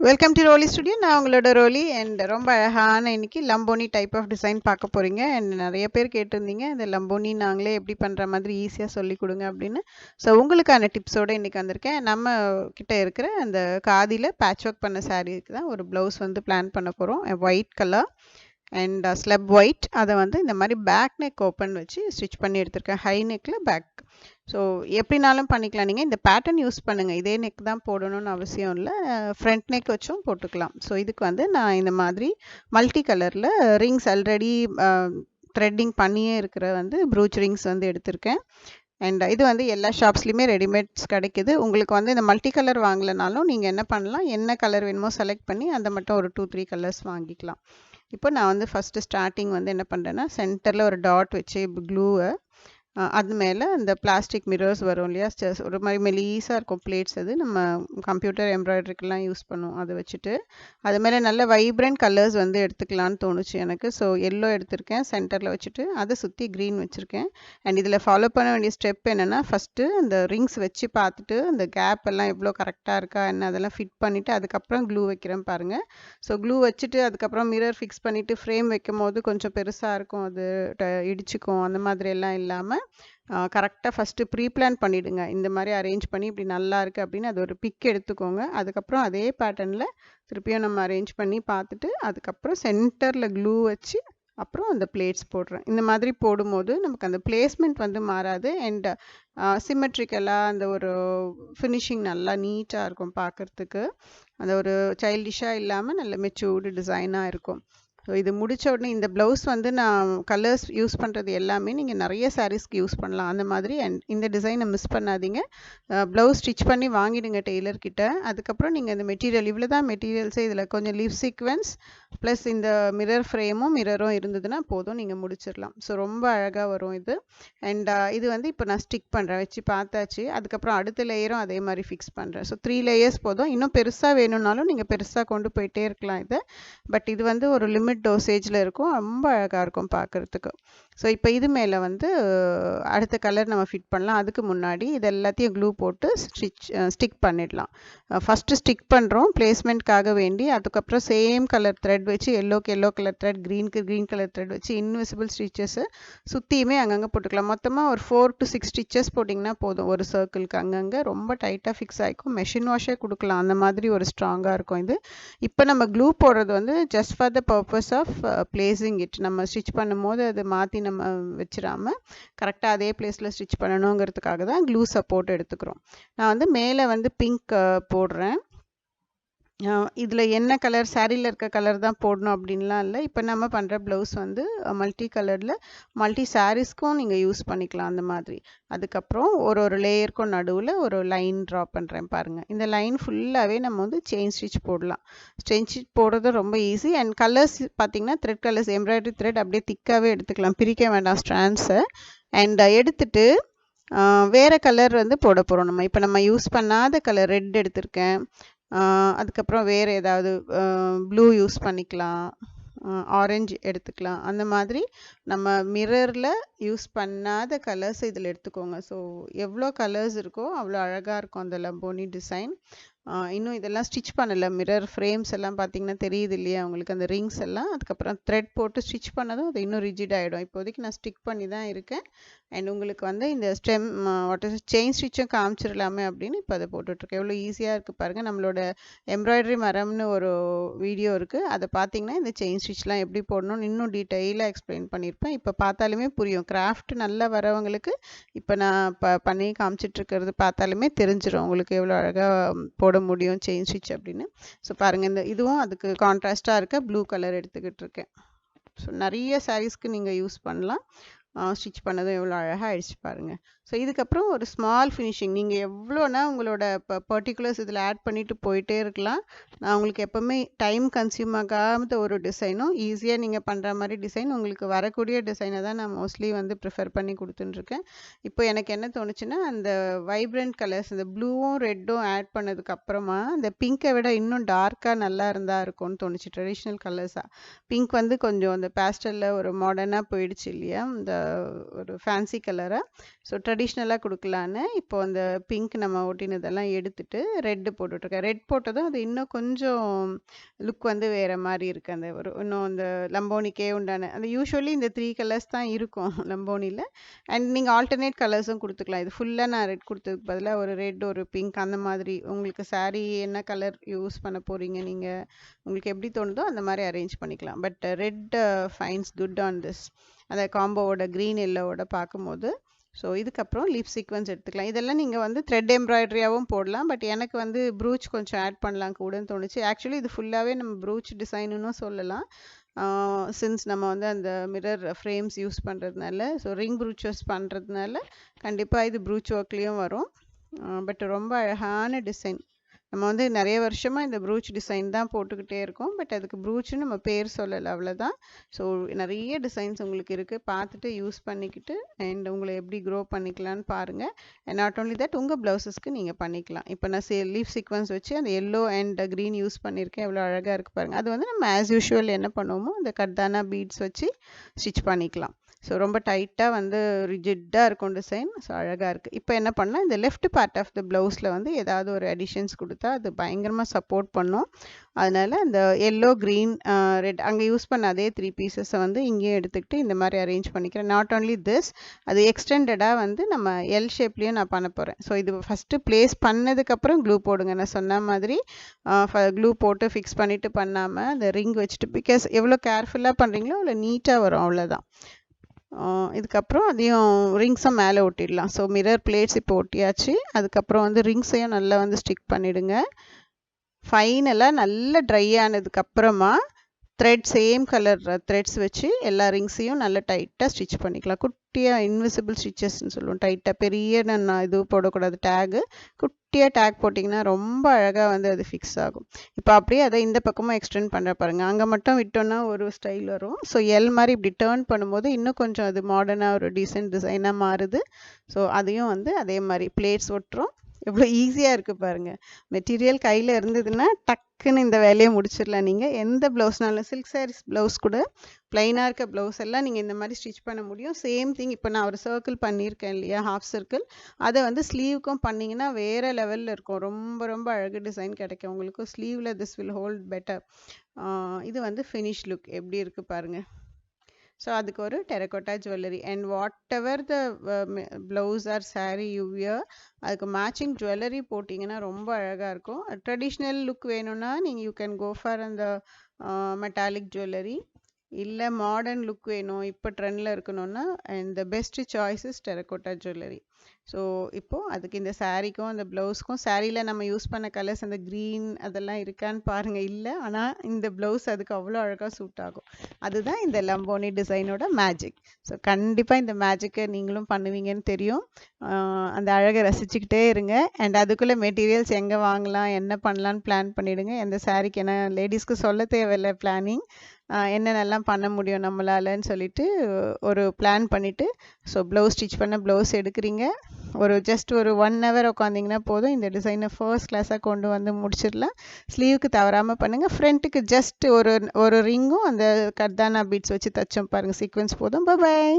Welcome to ரோலி studio நான் உங்களோட ரோலி and ரொம்ப அழகான இன்னைக்கு லம்போனி டைப் ஆஃப் டிசைன் பார்க்க போகிறீங்க அண்ட் நிறைய பேர் கேட்டிருந்தீங்க இந்த லம்போனி நாங்களே எப்படி பண்ணுற மாதிரி ஈஸியாக சொல்லி கொடுங்க அப்படின்னு. ஸோ உங்களுக்கான டிப்ஸோடு இன்றைக்கி வந்திருக்கேன். நம்ம கிட்ட இருக்கிற அந்த காதியில் பேட்ச் ஒர்க் பண்ண சாரீக்கு தான் ஒரு ப்ளவுஸ் வந்து பிளான் பண்ண போகிறோம் white colour and slub white அதை வந்து இந்த மாதிரி பேக் நெக் ஓப்பன் வச்சு ஸ்டிச் பண்ணி எடுத்திருக்கேன். ஹை நெக்கில் பேக் ஸோ எப்படினாலும் பண்ணிக்கலாம். நீங்கள் இந்த பேட்டர்ன் யூஸ் பண்ணுங்கள் இதே நெக் தான் போடணும்னு அவசியம் இல்லை. ஃப்ரண்ட் நெக் வச்சும் போட்டுக்கலாம். ஸோ இதுக்கு வந்து நான் இந்த மாதிரி மல்டி கலரில் ரிங்ஸ் ஆல்ரெடி த்ரெட்டிங் பண்ணியே இருக்கிற வந்து ப்ரூச் ரிங்ஸ் வந்து எடுத்திருக்கேன். அண்ட் இது வந்து எல்லா ஷாப்ஸ்லையுமே ரெடிமேட்ஸ் கிடைக்குது. உங்களுக்கு வந்து இந்த மல்டி கலர் வாங்கலைனாலும் நீங்கள் என்ன பண்ணலாம்? என்ன கலர் வேணுமோ செலக்ட் பண்ணி அந்த மட்டும் ஒரு டூ த்ரீ கலர்ஸ் வாங்கிக்கலாம். இப்போ நான் வந்து ஃபஸ்ட்டு ஸ்டார்டிங் வந்து என்ன பண்ணுறேன்னா சென்டரில் ஒரு டாட் வச்சு க்ளூவை அது மேலே அந்த பிளாஸ்டிக் மிரர்ஸ் வரும் இல்லையா? ஒரு மாதிரி மெலீஸாக இருக்கும் பிளேட்ஸ் அது. நம்ம கம்ப்யூட்டர் எம்ப்ராய்டரிக்கெலாம் யூஸ் பண்ணுவோம். அதை வச்சுட்டு அது மேலே நல்ல வைப்ரண்ட் கலர்ஸ் வந்து எடுத்துக்கலான்னு தோணுச்சு எனக்கு. ஸோ எல்லோ எடுத்திருக்கேன். சென்டரில் வச்சுட்டு அதை சுற்றி க்ரீன் வச்சுருக்கேன். அண்ட் இதில் ஃபாலோ பண்ண வேண்டிய ஸ்டெப் என்னென்னா ஃபஸ்ட்டு அந்த ரிங்ஸ் வச்சு பார்த்துட்டு அந்த கேப் எல்லாம் எவ்வளோ கரெக்டாக இருக்கா என்ன அதெல்லாம் ஃபிட் பண்ணிவிட்டு அதுக்கப்புறம் க்ளூ வைக்கிறேன் பாருங்கள் ஸோ க்ளூ வச்சுட்டு அதுக்கப்புறம் மிரர் ஃபிக்ஸ் பண்ணிவிட்டு ஃப்ரேம் வைக்கும் போது கொஞ்சம் பெருசாக இருக்கும். அது இடிச்சுக்கும். அந்த மாதிரி எல்லாம் இல்லாமல் கரெக்டாக ஃபஸ்ட்டு ப்ரீ பிளான் பண்ணிவிடுங்க இந்த மாதிரி அரேஞ்ச் பண்ணி இப்படி நல்லா இருக்குது அப்படின்னு அது ஒரு பிக் எடுத்துக்கோங்க. அதுக்கப்புறம் அதே பேட்டர்னில் திருப்பியும் நம்ம அரேஞ்ச் பண்ணி பார்த்துட்டு அதுக்கப்புறம் சென்டரில் க்ளூ வச்சு அப்புறம் அந்த பிளேட்ஸ் போடுறேன். இந்த மாதிரி போடும்போது நமக்கு அந்த பிளேஸ்மெண்ட் வந்து மாறாது. அண்ட் சிமெட்ரிக்கலாக அந்த ஒரு ஃபினிஷிங் நல்லா நீட்டாக இருக்கும் பார்க்குறதுக்கு. அந்த ஒரு சைல்டிஷாக இல்லாமல் நல்ல மெச்சூர்டு டிசைனாக இருக்கும். ஸோ இது முடித்த உடனே இந்த ப்ளவுஸ் வந்து நான் கலர்ஸ் யூஸ் பண்ணுறது எல்லாமே நீங்கள் நிறைய சாரீஸ்க்கு யூஸ் பண்ணலாம். அந்த மாதிரி அண்ட் இந்த டிசைனை மிஸ் பண்ணாதீங்க. ப்ளவுஸ் ஸ்டிச் பண்ணி வாங்கிடுங்க டெய்லர்கிட்ட அதுக்கப்புறம் நீங்கள் இந்த மெட்டீரியல் இவ்வளோ தான் மெட்டீரியல்ஸே இதில் கொஞ்சம் லீவ் சீக்வன்ஸ் ப்ளஸ் இந்த மிரர் ஃப்ரேமும் மிரரும் இருந்ததுன்னா போதும் நீங்கள் முடிச்சிடலாம். ஸோ ரொம்ப அழகாக வரும் இது. அண்ட் இது வந்து இப்போ நான் ஸ்டிக் பண்ணுறேன் வச்சு பார்த்தாச்சு. அதுக்கப்புறம் அடுத்த லேயரும் அதே மாதிரி ஃபிக்ஸ் பண்ணுறேன் ஸோ த்ரீ லேயர்ஸ் போதும். இன்னும் பெருசாக வேணும்னாலும் நீங்கள் பெருசாக கொண்டு போயிட்டே இருக்கலாம் இதை. பட் இது வந்து ஒரு லிமிட் லிமிட் டோசேஜில் இருக்கும். ரொம்ப அழகாக இருக்கும் பார்க்குறதுக்கு ஸோ இப்போ இது மேலே வந்து அடுத்த கலர் நம்ம ஃபிட் பண்ணலாம். அதுக்கு முன்னாடி இது எல்லாத்தையும் க்ளூ போட்டு ஸ்டிச் ஸ்டிக் பண்ணிடலாம். ஃபஸ்ட்டு ஸ்டிக் பண்ணுறோம் பிளேஸ்மெண்ட்காக வேண்டி அதுக்கப்புறம் சேம் கலர் த்ரெட் வச்சு எல்லோக்கு எல்லோ கலர் த்ரெட் க்ரீனுக்கு க்ரீன் கலர் த்ரெட் வச்சு இன்விசிபிள் ஸ்டிச்சஸை சுற்றியுமே அங்கங்கே போட்டுக்கலாம். மொத்தமாக ஒரு ஃபோர் டு சிக்ஸ் ஸ்டிச்சஸ் போட்டிங்கன்னா போதும். ஒரு சர்க்கிளுக்கு அங்கங்கே ரொம்ப டைட்டாக ஃபிக்ஸ் ஆகிக்கும் மெஷின் வாஷே கொடுக்கலாம். அந்த மாதிரி ஒரு ஸ்ட்ராங்காக இருக்கும் இது. இப்போ நம்ம க்ளூ போடுறது வந்து just for the purpose of placing it நம்ம ஸ்டிச் பண்ணும்போது அது மாற்றி நம்ம வச்சிடாமல் கரெக்டாக அதே பிளேஸில் ஸ்டிச் பண்ணணுங்கிறதுக்காக தான் க்ளூ சப்போர்ட் எடுத்துக்கிறோம். நான் வந்து மேலே வந்து பிங்க் போடுறேன். இதில் என்ன கலர் சாரியில் இருக்க கலர் தான் போடணும் அப்படின்லாம் இல்லை. இப்போ நம்ம பண்ணுற ப்ளவுஸ் வந்து மல்டி கலரில் மல்டி சாரீஸ்க்கும் நீங்கள் யூஸ் பண்ணிக்கலாம் அந்த மாதிரி. அதுக்கப்புறம் ஒரு ஒரு லேயருக்கும் நடுவில் ஒரு லைன் ட்ரா பண்ணுறேன் பாருங்கள் இந்த லைன் ஃபுல்லாகவே நம்ம வந்து செயின் ஸ்டிச் போடலாம். செயின் ஸ்டிச் போடுறது ரொம்ப ஈஸி அண்ட் கலர்ஸ் பார்த்திங்கன்னா த்ரெட் கலர்ஸ் எம்ப்ராய்டரி த்ரெட் அப்படியே திக்காகவே எடுத்துக்கலாம். பிரிக்க வேண்டாம் ஸ்ட்ராண்ட்ஸை அண்ட் எடுத்துட்டு வேறு கலர் வந்து போட போகிறோம் நம்ம. இப்போ நம்ம யூஸ் பண்ணாத கலர் ரெட் எடுத்திருக்கேன். அதுக்கப்புறம் வேறு ஏதாவது ப்ளூ யூஸ் பண்ணிக்கலாம். ஆரஞ்சு எடுத்துக்கலாம். அந்த மாதிரி நம்ம மிரரில் யூஸ் பண்ணாத கலர்ஸ் இதில் எடுத்துக்கோங்க. ஸோ எவ்வளோ கலர்ஸ் இருக்கோ அவ்வளோ அழகாக இருக்கும் அந்த லம்போனி டிசைன் இன்னும் இதெல்லாம் ஸ்டிச் பண்ணலை. மிரர் ஃப்ரேம்ஸ் எல்லாம் பார்த்தீங்கன்னா தெரியுது இல்லையா? உங்களுக்கு அந்த ரிங்ஸ் எல்லாம். அதுக்கப்புறம் த்ரெட் போட்டு ஸ்டிச் பண்ணதும் அது இன்னும் ரிஜிட் ஆகிடும் இப்போதைக்கு நான் ஸ்டிக் பண்ணி தான் இருக்கேன். அண்ட் உங்களுக்கு வந்து இந்த ஸ்டெம் வாட் இஸ் செயின் ஸ்டிச்சும் காமிச்சிடலாமே அப்படின்னு இப்போ அதை போட்டுட்ருக்கேன். எவ்வளோ ஈஸியாக இருக்குது பாருங்கள் நம்மளோட எம்ப்ராய்டரி மரம்னு ஒரு வீடியோ இருக்குது அதை பார்த்தீங்கன்னா இந்த செயின் ஸ்டிச்லாம் எப்படி போடணும்னு இன்னும் டீட்டெயிலாக எக்ஸ்பிளைன் பண்ணியிருப்பேன் இப்போ பார்த்தாலுமே புரியும். கிராஃப்ட் நல்லா வரவங்களுக்கு இப்போ நான் ப பண்ணி காமிச்சிட்ருக்கிறது பார்த்தாலுமே தெரிஞ்சிடும் உங்களுக்கு எவ்வளோ அழகாக போட முடியும் செயின் ஸ்டிச் அப்படின்னு. ஸோ பாருங்கள் இந்த இதுவும் அதுக்கு கான்ட்ராஸ்டாக இருக்க. ப்ளூ கலர் எடுத்துக்கிட்டு இருக்கேன். ஸோ நிறைய சாரீஸ்க்கு நீங்கள் யூஸ் பண்ணலாம். ஸ்டிச் பண்ணதும் எவ்வளோ அழகாக ஆயிடுச்சு பாருங்கள் ஸோ இதுக்கப்புறம் ஒரு ஸ்மால் ஃபினிஷிங் நீங்கள் எவ்வளோனா உங்களோட இப்போ பர்டிகுலர்ஸ் இதில் ஆட் பண்ணிவிட்டு போயிட்டே இருக்கலாம். நான் உங்களுக்கு எப்போவுமே டைம் கன்சியூம் ஆகாத ஒரு டிசைனும் ஈஸியாக நீங்கள் பண்ணுற மாதிரி டிசைன் உங்களுக்கு வரக்கூடிய டிசைனை தான் நான் மோஸ்ட்லி வந்து ப்ரிஃபர் பண்ணி கொடுத்துட்டுருக்கேன் இப்போ எனக்கு என்ன தோணுச்சுன்னா அந்த வைப்ரண்ட் கலர்ஸ் இந்த ப்ளூவும் ரெட்டும் ஆட் பண்ணதுக்கப்புறமா அந்த பிங்கை விட இன்னும் டார்க்காக நல்லா இருந்தால் இருக்கும்னு தோணுச்சு ட்ரெடிஷ்னல் கலர்ஸாக பிங்க் வந்து கொஞ்சம் அந்த பேஸ்டலில் ஒரு மாடர்னாக போயிடுச்சு இல்லையா? இந்த ஒரு ஃபேன்சி கலராக ஸோ ட்ரெடிஷ்னலாக கொடுக்கலான்னு இப்போ அந்த பிங்க் நம்ம ஒட்டினதெல்லாம் எடுத்துட்டு ரெட்டு போட்டுட்ருக்கேன். ரெட் போட்டதும் அது இன்னும் கொஞ்சம் லுக் வந்து வேறு மாதிரி இருக்குது அந்த ஒரு இன்னும் அந்த லம்போனிக்கே உண்டான அந்த யூஸ்வலி இந்த த்ரீ கலர்ஸ் தான் இருக்கும் லம்போனியில் அண்ட் நீங்கள் ஆல்டர்னேட் கலர்ஸும் கொடுத்துக்கலாம். இது ஃபுல்லாக நான் ரெட் கொடுத்ததுக்கு பதிலாக ஒரு ரெட் ஒரு பிங்க் அந்த மாதிரி. உங்களுக்கு சாரீ என்ன கலர் யூஸ் பண்ண போகிறீங்க நீங்கள் உங்களுக்கு எப்படி தோணுதோ அந்த மாதிரி அரேஞ்ச் பண்ணிக்கலாம். But red fines good on this அந்த காம்போவோட க்ரீன் எல்லோவோட பார்க்கும்போது ஸோ இதுக்கப்புறம் லீப் சீக்வன்ஸ் எடுத்துக்கலாம். இதெல்லாம் நீங்கள் வந்து த்ரெட் எம்ப்ராய்டரியாகவும் போடலாம் பட் எனக்கு வந்து ப்ரூச் கொஞ்சம் ஆட் பண்ணலாம் கூடன்னு தோணுச்சு. ஆக்சுவலி இது ஃபுல்லாகவே நம்ம ப்ரூச் டிசைனுன்னு சொல்லலாம். சின்ஸ் நம்ம வந்து அந்த மிரர் ஃப்ரேம்ஸ் யூஸ் பண்ணுறதுனால ஸோ ரிங் ப்ரூச்சஸ் பண்ணுறதுனால கண்டிப்பாக இது ப்ரூச் ஒர்க்லேயும் வரும். பட் ரொம்ப அழகான டிசைன் நம்ம வந்து நிறைய வருஷமாக இந்த ப்ரூச் டிசைன் தான் போட்டுக்கிட்டே இருக்கோம். பட் அதுக்கு ப்ரூச்னு நம்ம பேர் சொல்லலை அவ்வளோதான் ஸோ நிறைய டிசைன்ஸ் உங்களுக்கு இருக்குது பார்த்துட்டு யூஸ் பண்ணிக்கிட்டு அண்ட் உங்களை எப்படி க்ரோ பண்ணிக்கலான்னு பாருங்கள் அண்ட் நாட் ஓன்லி தட் உங்கள் ப்ளவுசஸ்க்கு நீங்கள் பண்ணிக்கலாம். இப்போ நான் சே லீஃப் சீக்வன்ஸ் வச்சு அந்த எல்லோ அண்ட் க்ரீன் யூஸ் பண்ணியிருக்கேன். எவ்வளோ அழகாக இருக்குது பாருங்கள் அது வந்து நம்ம ஆஸ் யூஷுவல் என்ன பண்ணுவோமோ அந்த கட்டான பீட்ஸ் வச்சு ஸ்டிச் பண்ணிக்கலாம். ஸோ ரொம்ப டைட்டாக வந்து ரிஜிட்டாக இருக்கும் டிசைன். ஸோ அழகாக இருக்குது இப்போ என்ன பண்ணலாம்? இந்த லெஃப்ட் பார்ட் ஆஃப் த ப்ளவுஸில் வந்து ஏதாவது ஒரு அடிஷன்ஸ் கொடுத்தா அது பயங்கரமாக சப்போர்ட் பண்ணும். அதனால் அந்த எல்லோ க்ரீன் ரெட் அங்கே யூஸ் பண்ண அதே த்ரீ பீசஸை வந்து இங்கேயும் எடுத்துக்கிட்டு இந்த மாதிரி அரேஞ்ச் பண்ணிக்கிறேன். நாட் ஓன்லி திஸ் அது எக்ஸ்டெண்டடாக வந்து நம்ம எல் ஷேப்லேயும் நான் பண்ண போகிறேன் ஸோ இது ஃபஸ்ட்டு ப்ளேஸ் பண்ணதுக்கப்புறம் க்ளூ போடுங்க. நான் சொன்ன மாதிரி க்ளூ போட்டு ஃபிக்ஸ் பண்ணிவிட்டு பண்ணாமல் அந்த ரிங் வச்சுட்டு பிகாஸ் எவ்வளோ கேர்ஃபுல்லாக பண்ணுறீங்களோ அவ்வளோ நீட்டாக வரும். அவ்வளோதான் இதுக்கப்புறம் அதையும் ரிங்ஸும் மேலே ஒட்டிடலாம். ஸோ மிரர் பிளேட்ஸ் இப்போ ஒட்டியாச்சு. அதுக்கப்புறம் வந்து ரிங்ஸையும் நல்லா வந்து ஸ்டிக் பண்ணிவிடுங்க ஃபைனலாக நல்லா ட்ரை ஆனதுக்கப்புறமா த்ரெட் சேம் கலர் த்ரெட்ஸ் வச்சு எல்லா ரிங்ஸையும் நல்லா டைட்டாக ஸ்டிச் பண்ணிக்கலாம். குட்டியாக இன்விசிபிள் ஸ்டிச்சஸ்ன்னு சொல்லுவோம். டைட்டாக பெரிய நான் இது போடக்கூடாது டேகு குட்டியாக டேக் போட்டிங்கன்னா ரொம்ப அழகாக வந்து அது ஃபிக்ஸ் ஆகும். இப்போ அப்படியே அதை இந்த பக்கமும் எக்ஸ்டெண்ட் பண்ணுற பாருங்கள் அங்கே மட்டும் விட்டோன்னா ஒரு ஸ்டைல் வரும். ஸோ எல் மாதிரி இப்படி டேர்ன் பண்ணும்போது இன்னும் கொஞ்சம் அது மாடர்னாக ஒரு டீசென்ட் டிசைனாக மாறுது. ஸோ அதையும் வந்து அதே மாதிரி பிளேட்ஸ் ஒட்டுறோம். எவ்வளோ ஈஸியாக இருக்குது பாருங்கள் மெட்டீரியல் கையில் இருந்ததுன்னா டக்குன்னு இந்த வேலையை முடிச்சிடலாம் நீங்கள் எந்த ப்ளவுஸ்னாலும் சில்க் சாரீஸ் ப்ளவுஸ் கூட ப்ளைனாக இருக்க ப்ளவுஸ் எல்லாம் நீங்கள் இந்த மாதிரி ஸ்டிச் பண்ண முடியும். சேம் திங் இப்போ நான் ஒரு சர்க்கிள் பண்ணியிருக்கேன் இல்லையா ஹாஃப் சர்க்கிள் அதை வந்து ஸ்லீவுக்கும் பண்ணிங்கன்னா வேறு லெவலில் இருக்கும். ரொம்ப ரொம்ப அழகு டிசைன் கிடைக்கும் உங்களுக்கு. ஸ்லீவில் திஸ் வில் ஹோல்ட் பெட்டர் இது வந்து ஃபினிஷ் லுக் எப்படி இருக்குது பாருங்கள் ஸோ அதுக்கு ஒரு terracotta jewellery and whatever the blouse or sari you wear அதுக்கு மேட்சிங் ஜுவல்லரி போட்டிங்கன்னா ரொம்ப அழகாக இருக்கும். ட்ரெடிஷ்னல் லுக் வேணும்னா நீங்கள் யூ கேன் கோ ஃபார் அந்த uh, மெட்டாலிக் ஜுவல்லரி இல்லை மாடர்ன் லுக் வேணும். இப்போ ட்ரெண்டில் இருக்கணும்னா and the best choice is terracotta jewellery so இப்போது அதுக்கு இந்த சாரீக்கும் அந்த ப்ளவுஸ்க்கும் சாரியில் நம்ம யூஸ் பண்ண கலர்ஸ் அந்த க்ரீன் அதெல்லாம் இருக்கான்னு பாருங்கள் இல்லை ஆனால் இந்த ப்ளவுஸ் அதுக்கு அவ்வளோ அழகாக சூட் ஆகும். அதுதான் இந்த லம்போனி டிசைனோட மேஜிக் ஸோ கண்டிப்பாக இந்த மேஜிக்கை நீங்களும் பண்ணுவீங்கன்னு தெரியும். அந்த அழகை ரசிச்சுக்கிட்டே இருங்க. அண்ட் அதுக்குள்ளே மெட்டீரியல்ஸ் எங்கே வாங்கலாம் என்ன பண்ணலான்னு பிளான் பண்ணிவிடுங்க எந்த சாரீக்கு என்ன லேடிஸ்க்கு சொல்ல தேவையில்லை பிளானிங் என்னென்னலாம் பண்ண முடியும் நம்மளாலன்னு சொல்லிட்டு ஒரு பிளான் பண்ணிவிட்டு ஸோ ப்ளவுஸ் ஸ்டிச் பண்ண ப்ளவுஸ் எடுக்கிறீங்க. ஒரு ஜஸ்ட் ஒரு ஒன் ஹவர் உட்காந்திங்கன்னா போதும். இந்த டிசைனை ஃபர்ஸ்ட் கிளாஸாக கொண்டு வந்து முடிச்சிடலாம். ஸ்லீவுக்கு தவறாமல் பண்ணுங்கள் ஃப்ரண்ட்டுக்கு ஜஸ்ட் ஒரு ஒரு ரிங்கும் அந்த கர்தானா பீட்ஸ் வச்சு தச்சோம் பாருங்கள் சீக்வன்ஸ் போதும். பாய்